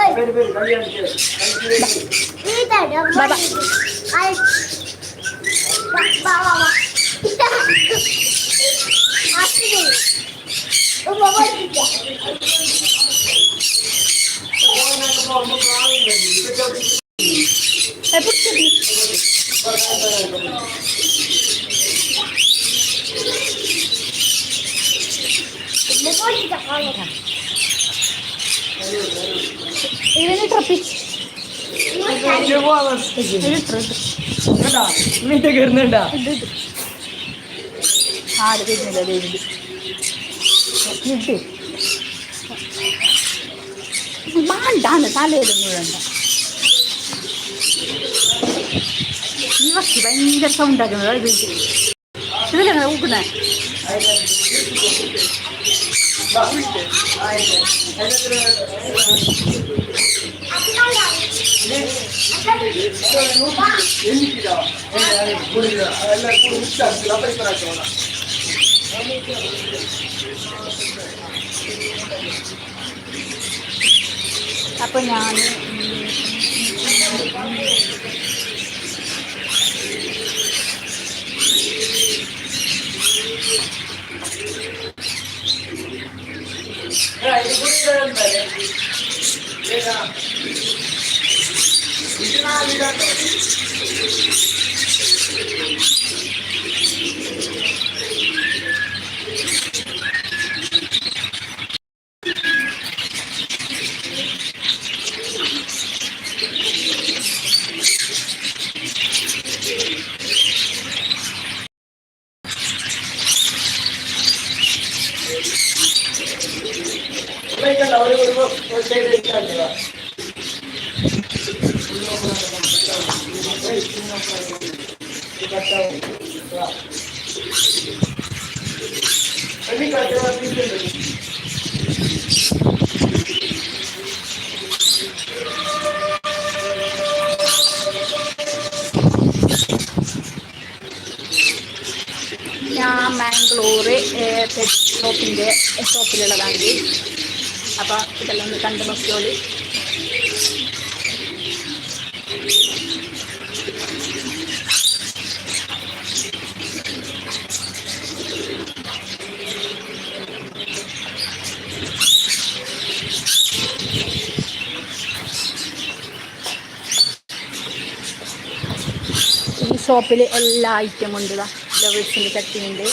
ഇതിന് ട്രപ്പിച്ച് വീട്ടിൽ കയറുന്നുണ്ടാ ഇത് ഇത് ആട് വരുന്നില്ല ദൈവം ഇത് മാണ്ടാണ് തലയിലൊന്നും വേണ്ട ഇവക്ക് ഭയങ്കര സൗണ്ട് ആക്കുന്നത് ഇത് ഇതിലെങ്ങനെ ഊക്കുന്നേ അപ്പൊ ഞാൻ ഞാൻ മാംഗ്ലൂര് പെറ്റ് ഷോപ്പിന്റെ ഷോപ്പിലുള്ളതാണ് അപ്പോൾ ഇതെല്ലാം ഒന്ന് കണ്ട് നോക്കിയോളി ഷോപ്പിൽ എല്ലാ ഐറ്റം ഉണ്ട്. ലവേഴ്സിന്റെ ചട്ടിയുണ്ട്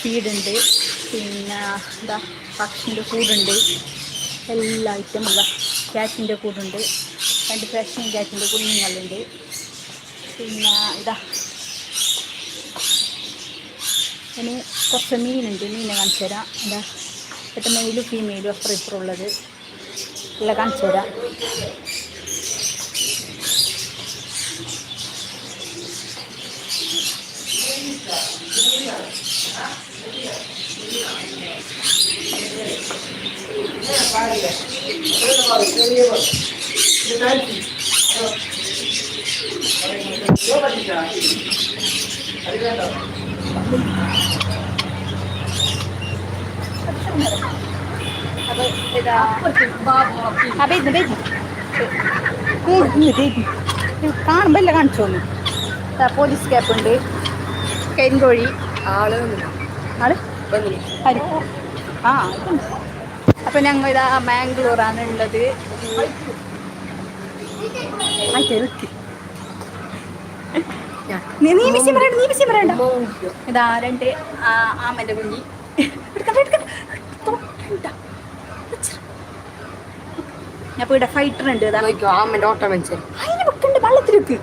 ഫീഡുണ്ട് പിന്നെ എന്താ പക്ഷിന്റെ കൂടുണ്ട്. എല്ലാ ഐറ്റം ഉള്ള ക്യാറ്റിന്റെ കൂടുണ്ട്. രണ്ട് ഫ്രഷും ക്യാറ്റിന്റെ കുഞ്ഞുങ്ങളുണ്ട് പിന്നെ ഇതാ ഇനി കുറച്ച് മീനുണ്ട്. മീനെ കാണിച്ചു തരാം. എന്താ പെട്ടെന്ന് മെയിലും ഫീമെയിലും അപ്പുറം ഇപ്പുറം ഉള്ളത്. എല്ലാം കാണിച്ചു തരാം. ഇത് ബേജി കാണുമ്പോൾ എല്ലാം കാണിച്ചോളൂ ഇതാ പോലീസ് ക്യാപ്പുണ്ട് കരിങ്കോഴി ആൾ ആൾ? ആ അപ്പം ഞങ്ങൾ ഇതാ മാംഗ്ലൂരാണ് ഉള്ളത്. നീ പറയണ്ട നീ പറയണ്ട. ഇതാ രണ്ട് കുഞ്ഞി. ഞാൻ ഇവിടെ ഫൈറ്റർ ഉണ്ട് ഇതാ. ആമന്റെ ഓട്ടം അതിന് വെക്കണ്ട് വെള്ളത്തിലേക്ക്.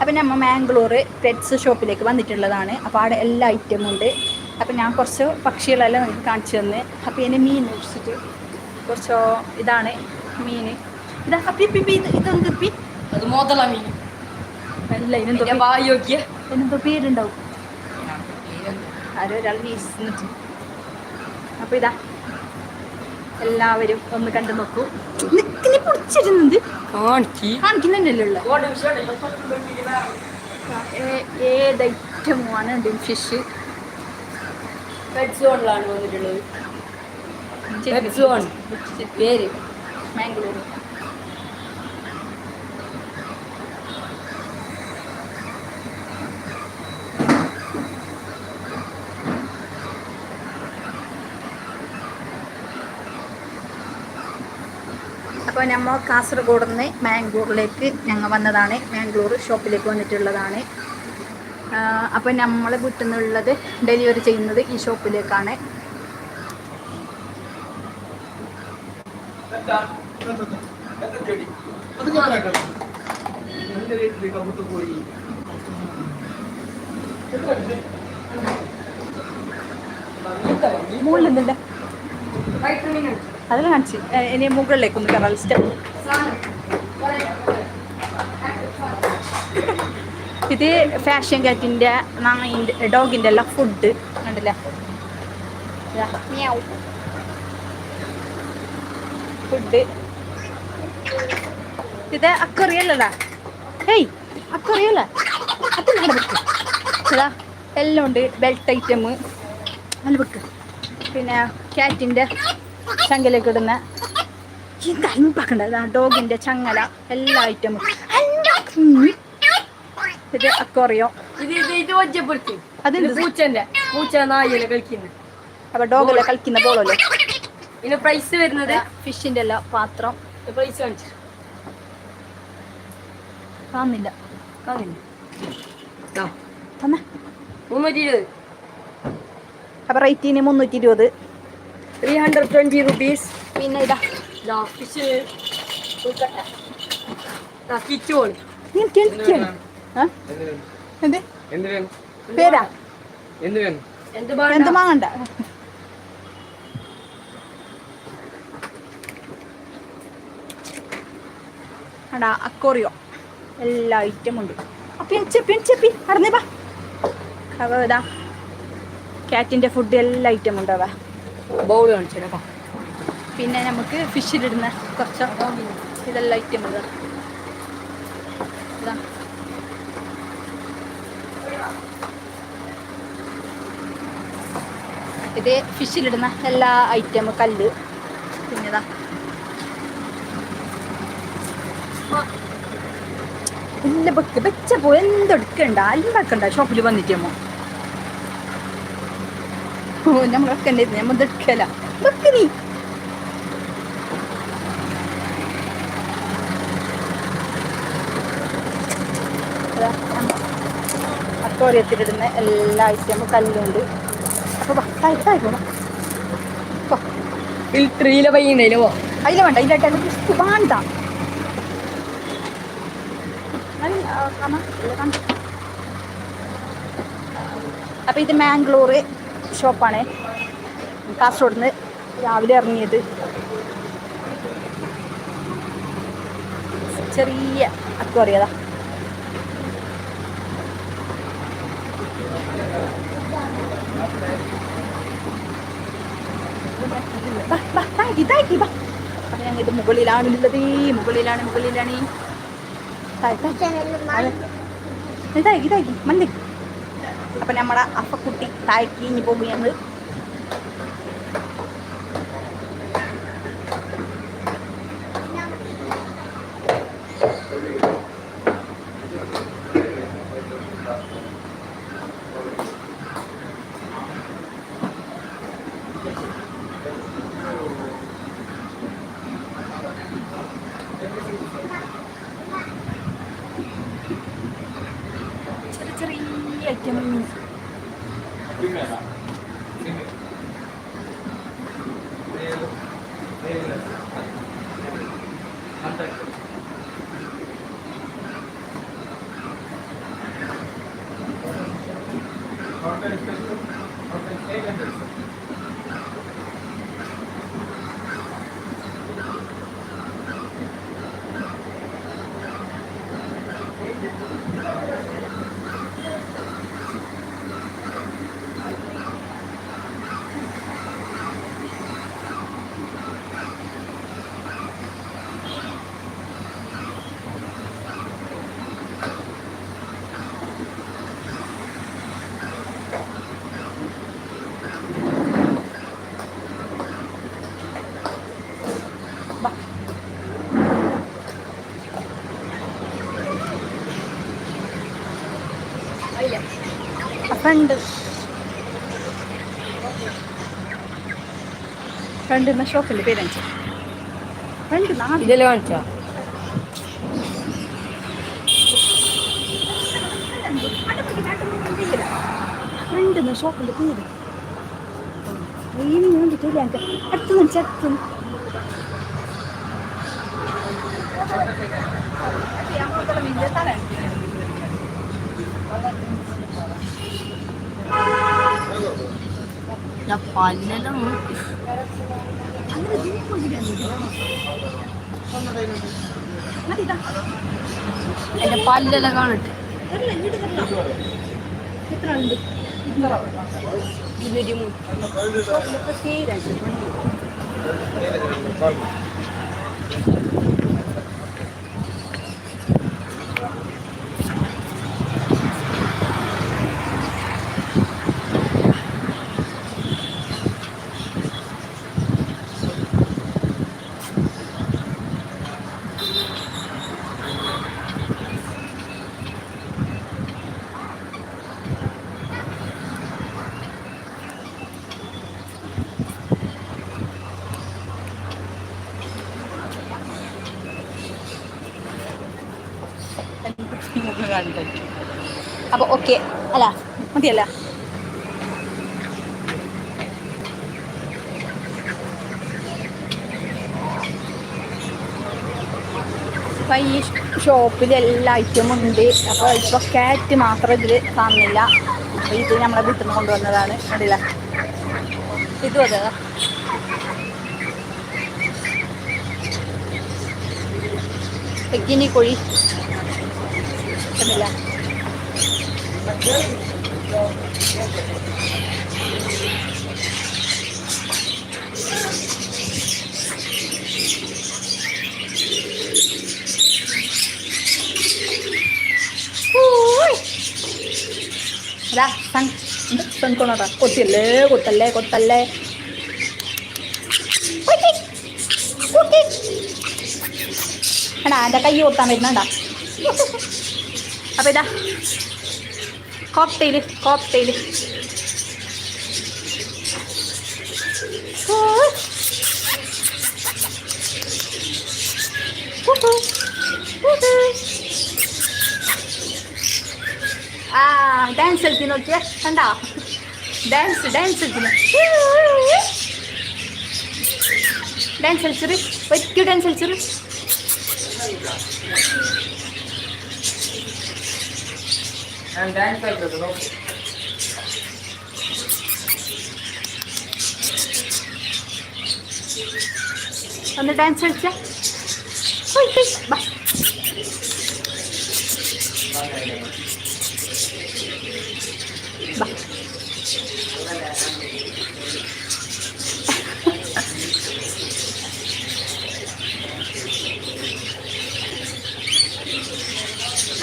അപ്പം നമ്മൾ മാംഗ്ലൂർ പെറ്റ്സ് ഷോപ്പിലേക്ക് വന്നിട്ടുള്ളതാണ്. അപ്പോൾ അവിടെ എല്ലാ ഐറ്റമും ഉണ്ട്. അപ്പം ഞാൻ കുറച്ച് പക്ഷികളെല്ലാം നിങ്ങൾക്ക് കാണിച്ചു തന്ന്. അപ്പൊ ഇതിന് മീൻ വെച്ചിട്ട് കുറച്ച് ഇതാണ് മീൻ. ഇതാ അപ്പി പി പി ഇത് ഇതെന്ത് പി അത് മുതല മീൻ. അല്ല ഇതിനെന്തോ എന്റെ വായി നോക്കിയ. ഇതിനെന്തോ പേരുണ്ടാവും. ആരോ ഒരാൾ വീസിന്നിട്ട് അപ്പോൾ ഇതാ എല്ലാവരും ഒന്ന് കണ്ടു നോക്കൂ. നിക്കിനി പൊടിച്ചിരുന്നത് കാണിക്ക്. കാണിക്കുന്നുണ്ടല്ലോ ഏത് ഐറ്റമാണ് ഡിം ഫിഷ് വന്നിട്ടുള്ളത്. പേര്. മാംഗ്ലൂർ അപ്പോൾ നമ്മൾ കാസർഗോഡ് നിന്ന് മാംഗ്ലൂരിലേക്ക് ഞങ്ങൾ വന്നതാണ്. മാംഗ്ലൂർ ഷോപ്പിലേക്ക് വന്നിട്ടുള്ളതാണ്. അപ്പോൾ നമ്മൾ വീട്ടിൽ നിന്നുള്ളത് ഡെലിവറി ചെയ്യുന്നത് ഈ ഷോപ്പിലേക്കാണ്. മുകളിൽ മുകളിലുണ്ടല്ലേ അതിൽ കാണിച്ച്. ഇനി മുകളിലേക്ക് ഒന്ന് കയറാം സ്റ്റെപ്പ് ഇത് ഫാഷൻ കാറ്റിന്റെ നായിന്റെ ഡോഗിന്റെ എല്ലാം ഫുഡ്. കണ്ടില്ലേ? ഫുഡ്. ഇത് അക്കറിയല്ലടാ ഏയ് അക്കറിയല്ല എല്ലാം ഉണ്ട്. Belt item. അല്ല വെക്ക് പിന്നെ കാറ്റിന്റെ ചങ്കലേക്ക് ഇടുന്ന ഡോഗിന്റെ ഡോഗിന്റെ ചങ്ങല എല്ലാ ഐറ്റമും ഇത് അക്കോറിയോ ഇത് ഇത് ഇത് ഒറ്റപ്പെടുത്തി അതെന്ത്? പൂച്ചന്റെ പൂച്ച നായയിലെ കളിക്കുന്നത് അപ്പൊ ഡോഗെല്ലാം കളിക്കുന്ന ബോളല്ലേ? പിന്നെ പ്രൈസ് വരുന്നത്? ഫിഷിന്റെ അല്ല പാത്രം. പ്രൈസ് കാണിച്ചു. കാണില്ല കാണില്ല അപ്പൊ റേറ്റിന് മുന്നൂറ്റി ഇരുപത്. ത്രീ ഹൺഡ്രഡ് ട്വന്റി റുപ്പീസ് പിന്നെ ഇതാ. ഇതാ ഫിഷ് കിറ്റ് പോളി പേരാ? എന്ത് വാങ്ങണ്ട അടാ അക്കോറിയോ എല്ലാ ഐറ്റം ഉണ്ട്. നടന്നേ വാ. അവ ഇതാ. കാറ്റിന്റെ ഫുഡ് എല്ലാ ഐറ്റം ഉണ്ടാവാ ബൗൾ കാണിച്ചു പിന്നെ നമുക്ക് ഫിഷിലിടുന്ന കുറച്ച് ഇതെല്ലാം ഐറ്റം ഇതാ. ഇത് ഫിഷിലിടുന്ന എല്ലാ ഐറ്റം കല്ല്. പിന്നെ ഇതാ. ബെക്ക് വെച്ച പോ എന്തെടുക്കണ്ട? എല്ലാം വെക്കണ്ട ഷോപ്പിൽ വന്നിട്ടമ്മോ ഓ നമ്മൾ എല്ലാ ഐറ്റം കല്ലുണ്ട് അപ്പോൾ ഭക്തായിട്ടായിരുന്നു ഫിൽറ്ററിയിലെ പയ്യുണ്ടല്ലോ അതിൽ വേണ്ട അതിലായിട്ട് അത് ജസ്റ്റ് വേണ്ട ഇത് മാംഗ്ലൂർ ഷോപ്പാണ്. കാസർഗോഡ് നിന്ന് രാവിലെ ഇറങ്ങിയത്. ചെറിയ അക്വറിയതാ ഇതാക്കി ഇത് മുകളിലാണ് മുകളിലാണ് താഴെ, താഴെ. അതെ. ഇത് താഴേക്ക്, താഴേക്ക്, മന്തി അപ്പൊ നമ്മുടെ അപ്പക്കുട്ടി താഴേക്ക് ഇനി ഞങ്ങൾ ചെറിയ ഐറ്റം ഫ്രണ്ട്. ഫ്രണ്ട് എന്ന ഷോപ്പിന്റെ പേരെന്ത്? ഫ്രണ്ട് നാല് കാണിച്ചോ? ഫ്രണ്ട് എന്ന ഷോപ്പിന്റെ പേര്. അടുത്ത് ഞാൻ പല്ലെല്ലാം നോക്കി എന്റെ പല്ലെല്ലാം കാണട്ടെ. ഇരുന്നൂറ്റി മൂന്ന് ഷോപ്പിലൊക്കെ പറ്റും അപ്പോൾ ഓക്കെ അല്ല മതിയല്ല. അപ്പം ഈ ഷോപ്പിൽ എല്ലാ ഐറ്റമും ഉണ്ട്. അപ്പോൾ ഇപ്പൊ കാറ്റ് മാത്രം ഇതിൽ കാണുന്നില്ല. അപ്പോൾ ഇത് നമ്മളെ വീട്ടിൽ നിന്ന് കൊണ്ടുവന്നതാണ്. കണ്ടില്ല? ഇത് അതെ. എഗ്ഗിനി കോഴി. ഊയ്. ഇതാ സൺ കൊത്തിയല്ലേ കൊത്തല്ലേ കൊത്തല്ലേ. ഉയ്യ്. എടാ എന്റെ കൈ കൊത്താൻ വരുന്നുണ്ടാ അപ്പോൾ ഇതാ. കോക്ടെയിൽ കോക്ടെയിൽ ആ ഡാൻസ് കളിക്കുന്നു നോക്കിയേ. കണ്ടാ? ഡാൻസ് ഡാൻസ് കളിക്കുന്നു ഡാൻസ് കളിച്ചൊരു ഒറ്റ ഡാൻസ് കളിച്ചൊരു ഞാൻ ഡാൻസ് കളിച്ചത് നോക്കി ഒന്ന് ഡാൻസ് കളിച്ച ബാ ബാ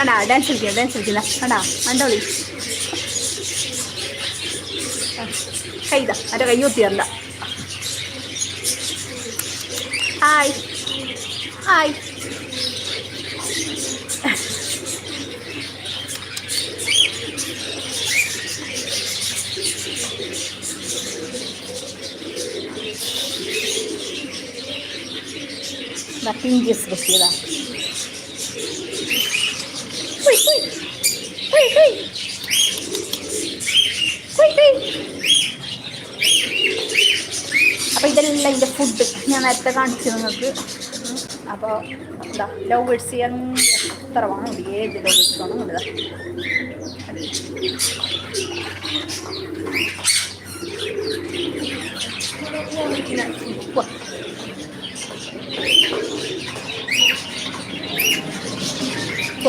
അടാ ഡാൻസ് കളിക്കുക ഡാൻസ് കളിക്കില്ല അടാ അണ്ടോളി കൈതാ എന്റെ കൈ കുത്തിയല്ല ഹായ്. ഹായ്. പിഞ്ചസ് ജ്യൂസ് ഉയ്, ഫുഡ് ഞാൻ നേരത്തെ കാണിച്ചു നിങ്ങൾക്ക് അപ്പോൾ എന്താ ലവ് ബേഡ്സ് ചെയ്യാൻ എത്ര വേണം ഏത് ലവ് ബേഡ്സ് വേണം ഇതാ Thank you.